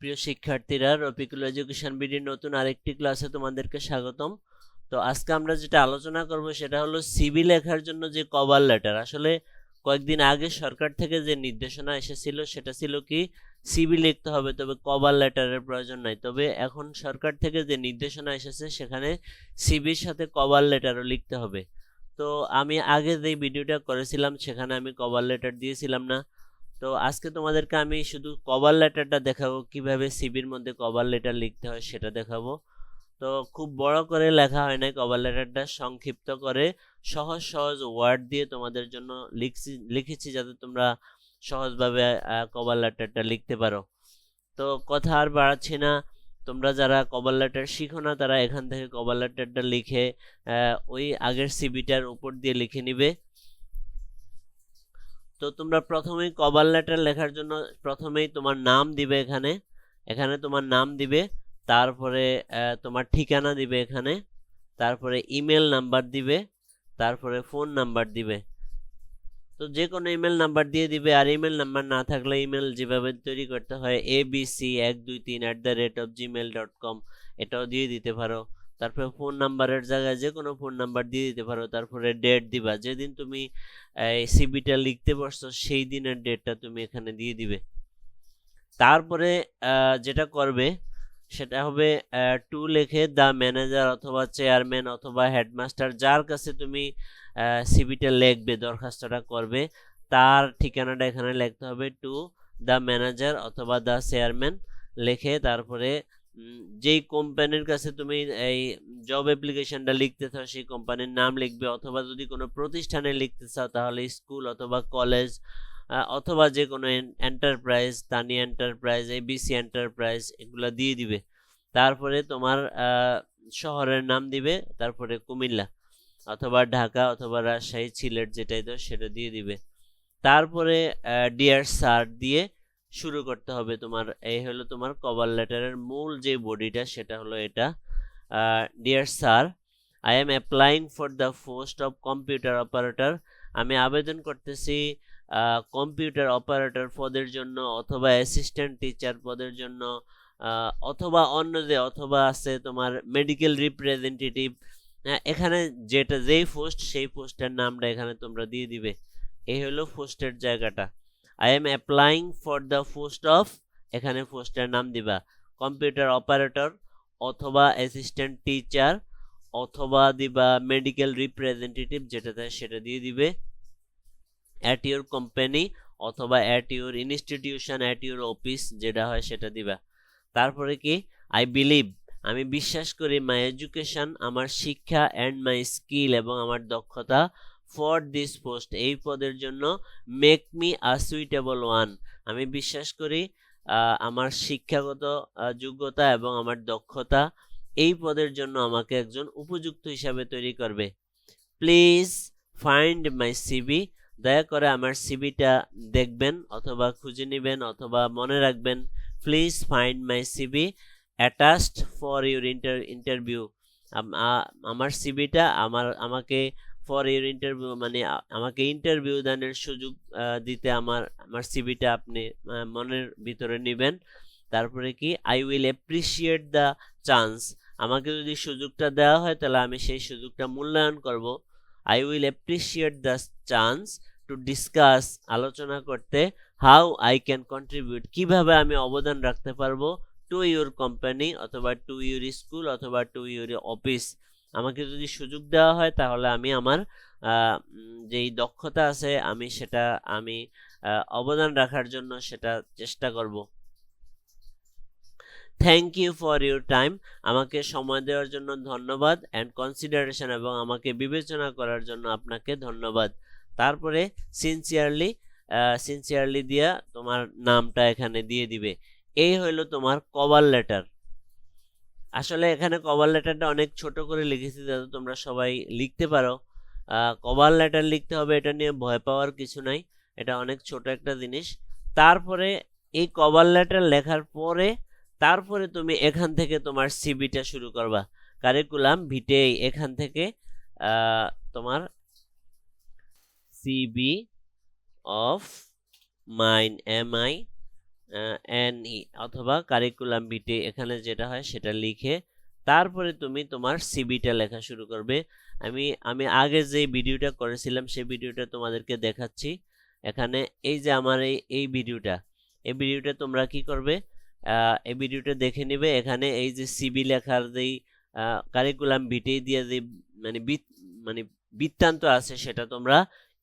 প্রিয় শিক্ষার্থীরা, রফিকুল এডুকেশন বিডির নতুন আরেকটি ক্লাসে তোমাদেরকে স্বাগতম। তো আজকে আমরা যেটা আলোচনা করব সেটা হলো সিবি লেখার জন্য যে কভার লেটার। আসলে কয়েকদিন আগে সরকার থেকে যে নির্দেশনা এসেছিল সেটা ছিল কি, সিবি লিখতে হবে, তবে কভার লেটারের প্রয়োজন নাই। তবে এখন সরকার থেকে যে নির্দেশনা এসেছে সেখানে সিবির সাথে কভার লেটারও লিখতে হবে। তো আমি আগে যে ভিডিওটা করেছিলাম সেখানে আমি কভার লেটার দিয়েছিলাম না। তো আজকে তোমাদেরকে আমি শুধু কভার লেটারটা দেখাবো, কীভাবে সিবির মধ্যে কভার লেটার লিখতে হয় সেটা দেখাবো। তো খুব বড় করে লেখা হয় না কভার লেটারটা সংক্ষিপ্ত করে সহজ সহজ ওয়ার্ড দিয়ে তোমাদের জন্য লিখছি, লিখেছি যাতে তোমরা সহজভাবে কভার লেটারটা লিখতে পারো। তো কথা আর বাড়াচ্ছি না, তোমরা যারা কভার লেটার শিখো না, তারা এখান থেকে কভার লেটারটা লিখে ওই আগের সিবিটার উপর দিয়ে লিখে নিবে। তো তোমরা প্রথমেই কভার লেটার লেখার জন্য প্রথমেই তোমার নাম দিবে এখানে। এখানে তোমার নাম দিবে, তারপরে তোমার ঠিকানা দিবে এখানে, তারপরে ইমেল নাম্বার দিবে, তারপরে ফোন নাম্বার দিবে। তো যে কোনো ইমেল নাম্বার দিয়ে দিবে, আর ইমেল নাম্বার না থাকলে ইমেল যেভাবে তৈরি করতে হয় এ বি সি এক দুই তিন at the rate of Gmail dot com এটাও দিয়ে দিতে পারো। তারপরে ফোন নাম্বারের জায়গায় যে কোনো ফোন নাম্বার দিয়ে দিতে পারো, তারপরে ডেট দিবা। যেদিন তুমি সিবিটা লিখতে পারছ, সেই দিনের ডেটটা তুমি এখানে দিয়ে দিবে। তারপরে যেটা করবে, সেটা হবে টু লেখে দ্য ম্যানেজার অথবা চেয়ারম্যান অথবা হেডমাস্টার যার কাছে তুমি সিবিটা লিখবে, দরখাস্তটা করবে, তার ঠিকানাটা এখানে লিখতে হবে টু দ্য ম্যানেজার অথবা দ্য চেয়ারম্যান লিখে তারপরে যেই কোম্পানির কাছে তুমি এই জব অ্যাপ্লিকেশনটা লিখতে চাও, সেই কোম্পানির নাম লিখবে, অথবা যদি কোনো প্রতিষ্ঠানে লিখতে চাও, তাহলে স্কুল অথবা কলেজ অথবা যে কোনো enterprise Tani enterprise ABC enterprise এগুলো দিয়ে দিবে। তারপরে তোমার শহরের নাম দিবে, তারপরে কুমিল্লা, অথবা ঢাকা, অথবা রাজশাহী, সিলেট যেটাই তো সেটা দিয়ে দিবে। তারপরে ডিয়ার স্যার দিয়ে শুরু করতে হবে তোমার। এই হলো তোমার কভার লেটারের মূল যে বডিটা, সেটা হলো এটা। Dear sir I am applying for the post of computer operator আমি আবেদন করতেছি কম্পিউটার অপারেটর পদের জন্য অথবা অ্যাসিস্ট্যান্ট টিচার পদের জন্য অথবা অন্য যে অথবা আছে তোমার মেডিকেল রিপ্রেজেন্টেটিভ এখানে যেটা যেই পোস্ট সেই পোস্টের নামটা এখানে তোমরা দিয়ে দিবে। এই হলো পোস্টের জায়গাটা। I am applying for the post of এখানে পোস্টের নাম দিবা কম্পিউটার অপারেটর অথবা অ্যাসিস্ট্যান্ট টিচার অথবা দিবা মেডিকেল রিপ্রেজেন্টেটিভ যেটাতে সেটা দিয়ে দিবে অ্যাট ইউর কোম্পানি অথবা at your institution at your office যেটা হয় সেটা দিবা। তারপরে কি? আই বিলিভ আমি বিশ্বাস করি মাই এডুকেশন আমার শিক্ষা অ্যান্ড মাই স্কিল এবং আমার দক্ষতা ফর দিস পোস্ট এই পদের জন্য make me a suitable one আমি বিশ্বাস করি আমার শিক্ষাগত যোগ্যতা এবং আমার দক্ষতা এই পদের জন্য আমাকে একজন উপযুক্ত হিসাবে তৈরি করবে। প্লিজ ফাইন্ড মাই সিবি দয়া করে আমার সিবিটা দেখবেন অথবা খুঁজে নেবেন অথবা মনে রাখবেন। Please find my CV attached for your inter interview আমার সিবিটা আমার, আমাকে ফর ইউর ইন্টারভিউ মানে আমাকে ইন্টারভিউ দানের সুযোগ দিতে আমার আমার সিবিটা আপনি মনের ভিতরে নেবেন। তারপরে কি I will appreciate the chance আমাকে যদি সুযোগটা দেওয়া হয়, তাহলে আমি সেই সুযোগটা মূল্যায়ন করব। I will appreciate the chance to discuss আলোচনা করতে হাউ আই ক্যান কন্ট্রিবিউট কীভাবে আমি অবদান রাখতে পারব টু ইউর কোম্পানি অথবা টু ইউর স্কুল অথবা টু ইউর অফিস আমাকে যদি সুযোগ দেওয়া হয়, তাহলে আমি আমার যেই দক্ষতা আছে, আমি সেটা, আমি অবদান রাখার জন্য সেটা চেষ্টা করব। Thank you for your time আমাকে সময় দেওয়ার জন্য ধন্যবাদ অ্যান্ড কনসিডারেশন এবং আমাকে বিবেচনা করার জন্য আপনাকে ধন্যবাদ। তারপরে সিনসিয়ারলি সিনসিয়ারলি দিয়া তোমার নামটা এখানে দিয়ে দিবে। এই হইল তোমার কভার লেটার আসলে এখানে কভার লেটারটা অনেক ছোট করে লিখেছি যাতে তোমরা সবাই লিখতে পারো। কভার লেটার লিখতে হবে, এটা নিয়ে ভয় পাওয়ার কিছু নাই। এটা অনেক ছোট একটা জিনিস। তারপরে এই কভার লেটার লেখার পরে, তারপরে তুমি এখান থেকে তোমার সিবিটা শুরু করবা। কারিকুলাম ভিটে এখান থেকে তোমার CB of mine M I N E অথবা কারিকুলাম বিটে এখানে যেটা হয় সেটা লিখে তারপরে তুমি তোমার সিবিটা লেখা শুরু করবে। আমি আমি আগে যে ভিডিওটা করেছিলাম সেই ভিডিওটা তোমাদেরকে দেখাচ্ছি। এখানে এই যে আমার এই এই ভিডিওটা এই ভিডিওটা তোমরা কি করবে? এই ভিডিওটা দেখে নিবে। এখানে এই যে সিবি লেখার যেই কারিকুলাম বিটে দিয়ে যে মানে মানে বৃত্তান্ত আছে সেটা তোমরা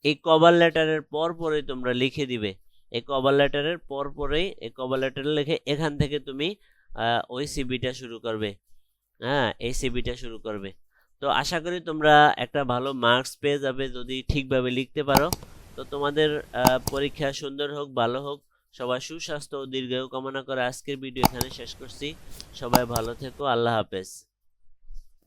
এই কভার লেটারের পর পরে তোমরা লিখে দিবে। এই কভার লেটারের পর পরেই এই কভার লেটার লিখে এখান থেকে তুমি ওই সিবিটা শুরু করবে। হ্যাঁ এই সিবিটা শুরু করবে। তো আশা করি তোমরা একটা ভালো মার্কস পেয়ে যাবে যদি ঠিকভাবে লিখতে পারো। তো তোমাদের পরীক্ষা সুন্দর হোক, ভালো হোক, সবার সুস্বাস্থ্য ও দীর্ঘায়ু কামনা করে আজকের ভিডিও এখানে শেষ করছি। সবাই ভালো থেকো, আল্লাহ হাফেজ।